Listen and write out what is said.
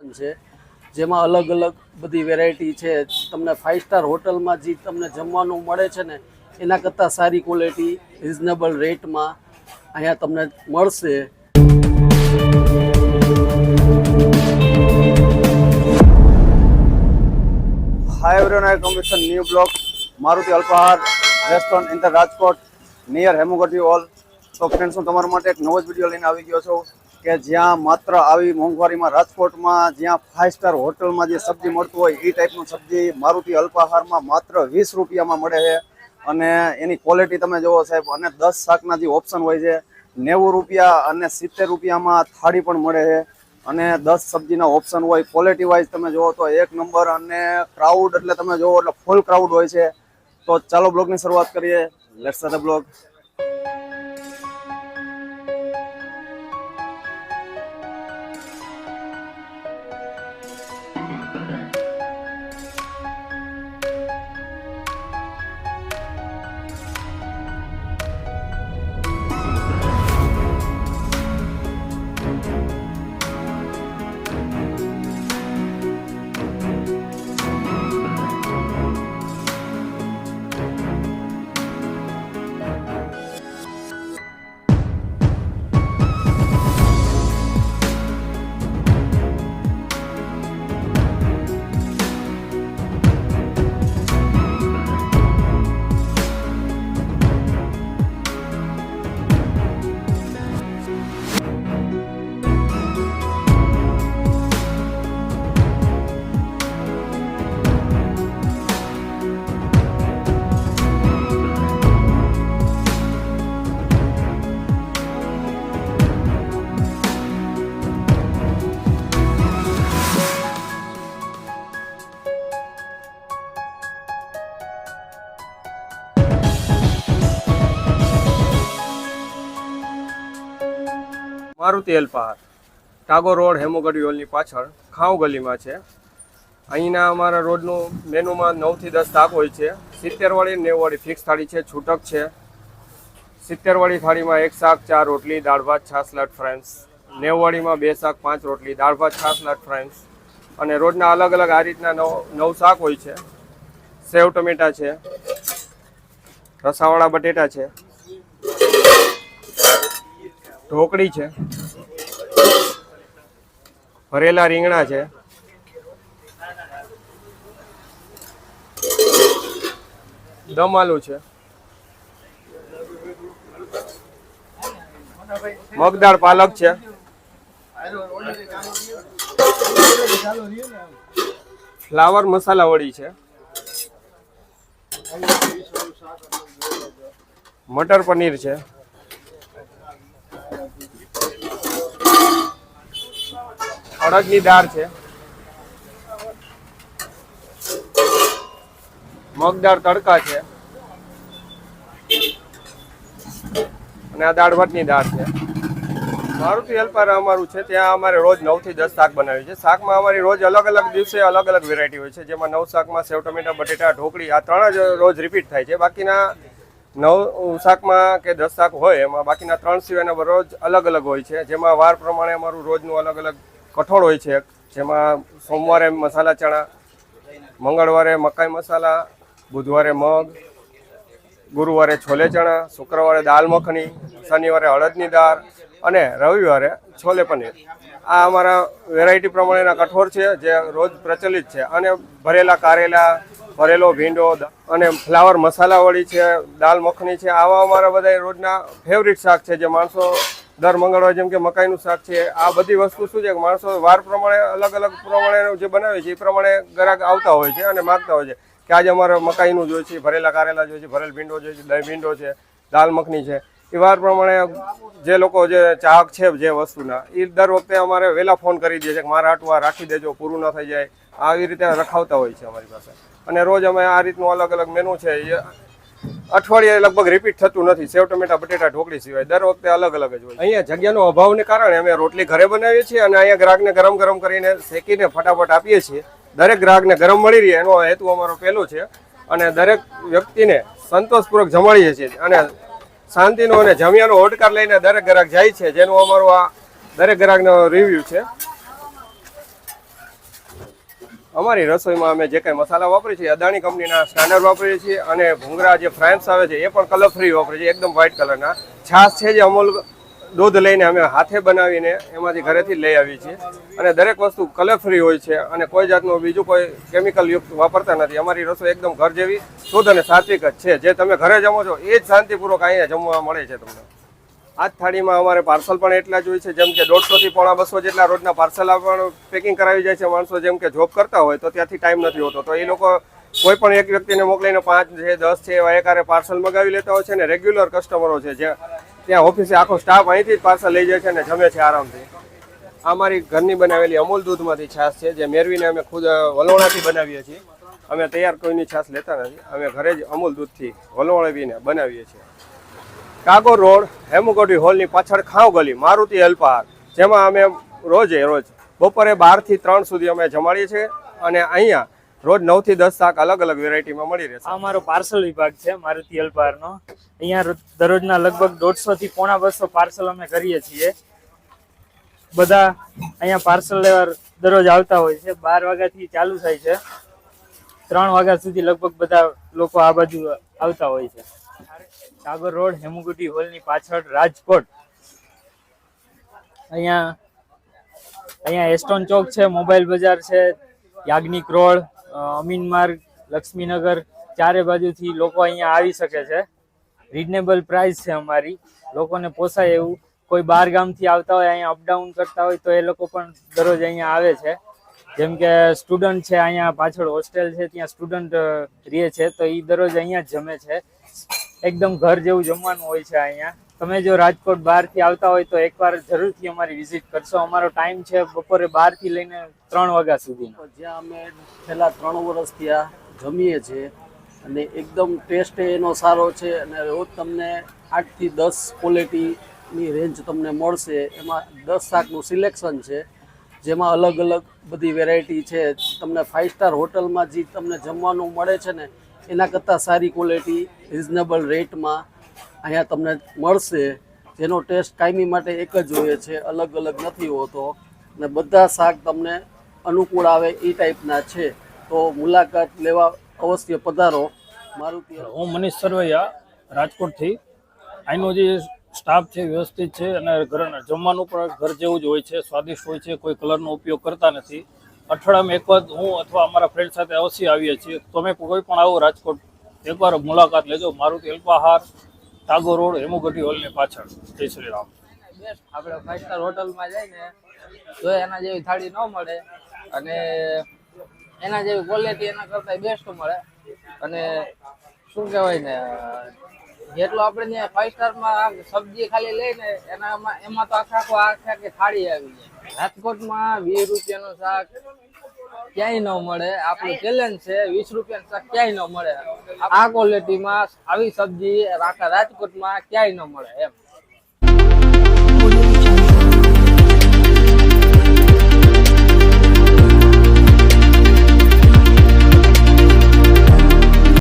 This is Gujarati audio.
છે જેમાં અલગ અલગ બધી વેરાયટી છે. તમને ફાઇવ સ્ટાર હોટલમાં જે તમને જમવાનું મળે છે ને એના કરતાં સારી ક્વોલિટી રિઝનેબલ રેટમાં અહીંયા તમને મળશે. Hi everyone, I come new block Maruti Alpahar restaurant in the Rajkot near Rajkot hall તો ફ્રેન્ડ્સ હું તમારા માટે એક નવો જ વીડિયો લઈને આવી ગયો છું. કે જ્યાં માત્ર આવી મોંઘવારીમાં રાજકોટમાં જ્યાં ફાઇવ સ્ટાર હોટલમાં જે સબ્જી મળતું હોય એ ટાઈપનું સબ્જી મારુતિ અલ્પાહારમાં માત્ર વીસ રૂપિયામાં મળે છે. અને એની ક્વોલિટી તમે જુઓ સાહેબ, અને દસ શાકના જે ઓપ્શન હોય છે, નેવું રૂપિયા અને સિત્તેર રૂપિયામાં થાળી પણ મળે છે. અને દસ સબ્જીના ઓપ્શન હોય ક્વોલિટી વાઇઝ તમે જુઓ તો એક નંબર અને ક્રાઉડ એટલે તમે જુઓ એટલે ફૂલ ક્રાઉડ હોય છે. તો ચાલો બ્લોગની શરૂઆત કરીએ. Let's the blog Maruti Alpahar Tagore road હેમોગઢ યોલની પાછળ ખાઉ ગલીમાં છે. અહીંના અમારા રોડનું મેનુમાં નવથી દસ શાક હોય છે. સિત્તેરવાળી નેવવાળી ફિક્સ થાળી છે, છૂટક છે. સિત્તેરવાળી થાળીમાં એક શાક, ચાર રોટલી, દાળ ભાત, છાસ, લટ ફ્રેન્સ નેવવાળીમાં બે શાક, પાંચ રોટલી, દાળ ભાત, છાસ, લટ ફ્રેન્સ અને રોજના અલગ અલગ આ રીતના નવ નવ શાક હોય છે. સેવ ટમેટા છે. રસાવાળા બટેટા છે. ઢોકળી છે. ભરેલા રીંગણા છે. દમ આલુ છે. મગદાળ પાલક છે. ફ્લાવર મસાલા વડી છે. મટર પનીર છે. અડદની દાળ છે. મગદાળ તડકા છે. અને આ દાળ ભાતની દાળ છે. મારુતિ હેલ્પર અમારું છે. ત્યાં અમારે રોજ નવથી દસ શાક બનાવ્યું છે. શાકમાં અમારી રોજ અલગ અલગ દિવસે અલગ અલગ વેરાયટી હોય છે. જેમાં નવ શાકમાં સેવ, ટમેટા, બટેટા, ઢોકળી આ ત્રણ જ રોજ રિપીટ થાય છે. બાકીના નવ શાકમાં કે દસ શાક હોય, એમાં બાકીના ત્રણ સિવાયના રોજ અલગ અલગ હોય છે. જેમાં વાર પ્રમાણે અમારું રોજનું અલગ અલગ કઠોળ હોય છે. જેમાં સોમવારે મસાલા ચણા, મંગળવારે મકાઈ મસાલા, બુધવારે મગ, ગુરુવારે છોલે ચણા, શુક્રવારે દાલ મખની, શનિવારે અડદની દાળ અને રવિવારે છોલે પનીર. આ અમારા વેરાયટી પ્રમાણેના કઠોળ છે જે રોજ પ્રચલિત છે અને ભરેલા કારેલા, ભરેલો ભીંડો અને ફ્લાવર મસાલાવાળી છે, દાલ મખની છે. આવા અમારા બધા રોજના ફેવરિટ શાક છે જે માણસો દર મંગળવારે જેમ કે મકાઈનું શાક છે, આ બધી વસ્તુ શું છે કે માણસો વાર પ્રમાણે અલગ અલગ પ્રમાણે જે બનાવે છે, એ પ્રમાણે ગ્રાહક આવતા હોય છે અને માગતા હોય છે કે આજે અમારે મકાઈનું જોઈએ છે, ભરેલા કારેલા જોઈએ છે, ભરેલ ભીંડો જોઈએ છે, દહીં ભીંડો છે, દાલ મખની છે. એ વાર પ્રમાણે જે લોકો જે ચાહક છે જે વસ્તુના, એ દર વખતે અમારે વહેલા ફોન કરી દે છે કે મારા હાટું આ રાખી દેજો, પૂરું ન થઈ જાય. આવી રીતે રખાવતા હોય છે અમારી પાસે. અને રોજ અમે આ રીતનું અલગ અલગ મેનુ છે, એ અઠવાડિયે લગભગ રિપીટ થતું નથી. સેવ, ટમેટા, બટેટા, ઢોકળી સિવાય દર વખતે અલગ અલગ જ હોય અહીંયા જગ્યાનો અભાવને કારણે અમે રોટલી ઘરે બનાવીએ છીએ અને અહીંયા ગ્રાહકને ગરમ ગરમ કરીને શેકીને ફટાફટ આપીએ છીએ. દરેક ગ્રાહકને ગરમ મળી રહે, એનો હેતુ અમારો પહેલો છે. અને દરેક વ્યક્તિને સંતોષપૂર્વક જમાડીએ છીએ અને શાંતિનો અને જમ્યાનો હોડકાર લઈને દરેક ગ્રાહક જાય છે, જેનું અમારું આ દરેક ગ્રાહકનો રિવ્યૂ છે. અમારી રસોઈમાં અમે જે કંઈ મસાલા વાપરીએ છીએ, અદાણી કંપનીના સ્ટાન્ડર્ડ વાપરીએ છીએ અને ભૂંગરા જે ફ્રાઇમ્સ આવે છે, એ પણ કલર ફ્રી વાપરીએ છીએ, એકદમ વ્હાઇટ કલરના છાશ છે જે અમૂલ દૂધ લઈને અમે હાથે બનાવીને એમાંથી ઘરેથી લઈ આવીએ છીએ. અને દરેક વસ્તુ કલર ફ્રી હોય છે અને કોઈ જાતનું બીજું કોઈ કેમિકલ યુક્ત વાપરતા નથી. અમારી રસોઈ એકદમ ઘર જેવી, શુદ્ધ અને સાત્વિક જ છે. જે તમે ઘરે જમો છો, એ જ શાંતિપૂર્વક અહીંયા જમવા મળે છે તમને. આ જ થાળીમાં અમારે પાર્સલ પણ એટલા જ છે, જેમ કે દોઢસોથી પોણા બસો જેટલા રોજના પાર્સલ પણ પેકિંગ કરાવી જાય છે માણસો, જેમ કે જોબ કરતા હોય તો ત્યાંથી ટાઈમ નથી હોતો. તો એ લોકો કોઈ પણ એક વ્યક્તિને મોકલીને પાંચ છે, દસ છે, એવા એકારે પાર્સલ મગાવી લેતા હોય છે ને રેગ્યુલર કસ્ટમરો છે, જે ત્યાં ઓફિસે આખો સ્ટાફ અહીંથી જ પાર્સલ લઈ જાય છે અને જમે છે આરામથી. આ મારી ઘરની બનાવેલી અમૂલ દૂધમાંથી છાશ છે, જે મેળવીને અમે ખુદ વલોણાથી બનાવીએ છીએ. અમે તૈયાર કોઈની છાશ લેતા નથી. અમે ઘરે જ અમૂલ દૂધથી વલોણાવીને બનાવીએ છીએ. કાગો રોડ હેમુગોડી હોલની પાછળ ખાવ ગલી, મારુતિ અલ્પાહાર, જેમાં અમે રોજે રોજ બપોરે બારથી ત્રણ સુધી અમે જમાડીએ છીએ અને અહીંયા રોજ નવથી દસ શાક અલગ અલગ વેરાયટીમાં મળી રહેશે. અમારો પાર્સલ વિભાગ છે, મારુતિ અલ્પારનો અહીંયા દરરોજના લગભગ દોઢસો થી પોણા બસો પાર્સલ અમે કરીએ છીએ. બધા અહીંયા પાર્સલ લેવા દરરોજ આવતા હોય છે. બાર વાગ્યાથી ચાલુ થાય છે. ત્રણ વાગ્યા સુધી લગભગ બધા લોકો આ બાજુ આવતા હોય છે. સાગર રોડ હેમુગુટી હોલની પાછળ રાજકોટ. અહીંયા અહીંયા એસ્ટોન ચોક છે, મોબાઈલ બજાર છે, યાજ્ઞિક રોડ અમીન માર્ગ, લક્ષ્મીનગર, ચારે બાજુથી લોકો અહીંયા આવી શકે છે. રિઝનેબલ પ્રાઇસ છે અમારી. લોકોને પોસાય એવું. કોઈ બાર ગામથી આવતા હોય, અહીંયા અપડાઉન કરતા હોય, તો એ લોકો પણ દરરોજ અહીંયા આવે છે. જેમ કે સ્ટુડન્ટ છે, અહીંયા પાછળ હોસ્ટેલ છે, ત્યાં સ્ટુડન્ટ રહે છે, તો એ દરરોજ અહીંયા જમે છે. એકદમ ઘર જેવું જમવાનું હોય છે અહીંયા. તમે જો રાજકોટ બહારથી આવતા હોય તો એકવાર જરૂરથી અમારી વિઝિટ કરશો. અમારો ટાઈમ છે બપોરે બારથી લઈને ત્રણ વાગ્યા સુધીનો. જ્યાં અમે છેલ્લા ત્રણ વર્ષ ત્યાં જમીએ છીએ અને એકદમ ટેસ્ટ એનો સારો છે અને રોજ તમને આઠથી દસ ક્વોલિટીની રેન્જ તમને મળશે. એમાં દસ શાકનું સિલેક્શન છે, જેમાં અલગ અલગ બધી વેરાયટી છે. તમને ફાઇવ સ્ટાર હોટલમાં જે તમને જમવાનું મળે છે ને એના કરતાં સારી ક્વોલિટી રિઝનેબલ રેટમાં અહીંયા તમને મળશે. જેનો ટેસ્ટ કાયમી માટે એક જ હોય છે, અલગ અલગ નથી હોતો. અને બધા શાક તમને અનુકૂળ આવે એ ટાઈપના છે. તો મુલાકાત લેવા અવશ્ય પધારો. મારુતિ હું મનીષ સરવૈયા, રાજકોટથી. અહીંનો જે સ્ટાફ છે, વ્યવસ્થિત છે અને ઘર જમવાનું પણ ઘર જેવું જ હોય છે, સ્વાદિષ્ટ હોય છે, કોઈ કલરનો ઉપયોગ કરતા નથી. અઠવાડિયામાં એક વખત હું અથવા અમારા ફ્રેન્ડ સાથે અવશ્ય આવીએ છીએ. તમે કોઈ પણ આવો રાજકોટ, એકવાર મુલાકાત લેજો. મારુતિ અલ્પાહાર ટાગો રોડ, હેમુગઢી હોલની પાછળ. જય શ્રી રામ. આપણે ફાઈવ સ્ટાર હોટલમાં જઈને તો એના જેવી થાળી ન મળે અને એના જેવી ક્વોલિટી એના કરતાં બેસ્ટ મળે. અને શું કહેવાય ને જેટલો આપણે ત્યાં ફાઈવ સ્ટારમાં સબ્જી ખાલી લઈને એનામાં, એમાં તો આખા આખો આખા કે થાળી આવી જાય. રાજકોટમાં વીસ રૂપિયાનું શાક ક્યાંય ન મળે. આપણું ચેલેન્જ છે વીસ રૂપિયાનું શાક ક્યાંય ન મળે. આ ક્વોલિટીમાં આવી સબ્જી આખા રાજકોટમાં ક્યાંય ન મળે એમ.